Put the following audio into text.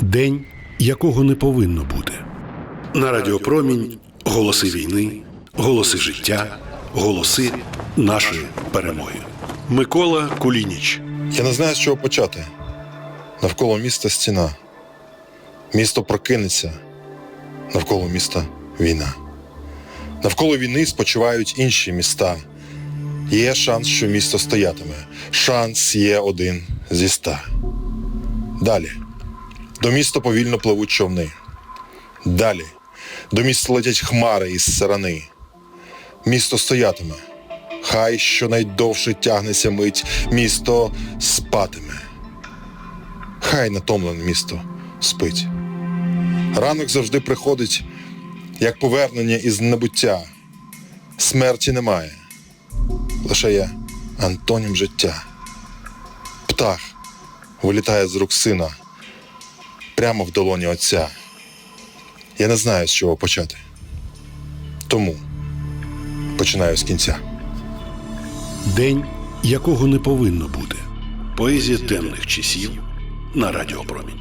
День, якого не повинно бути. На Радіопромінь голоси війни, голоси життя, голоси нашої перемоги. Микола Кулініч. Я не знаю, з чого почати. Навколо міста стіна. Місто прокинеться. Навколо міста війна. Навколо війни спочивають інші міста. Є шанс, що місто стоятиме. Шанс є один зі ста. Далі. До міста повільно пливуть човни. Далі. До міста летять хмари із сарани. Місто стоятиме. Хай щонайдовше тягнеться мить, місто спатиме. Хай натомлене місто спить. Ранок завжди приходить, як повернення із небуття. Смерті немає. Лише є антонім життя. Птах вилітає з рук сина прямо в долоні отця. Я не знаю, з чого почати. Тому починаю з кінця. День, якого не повинно бути. Поезія темних часів на Радіопромінь.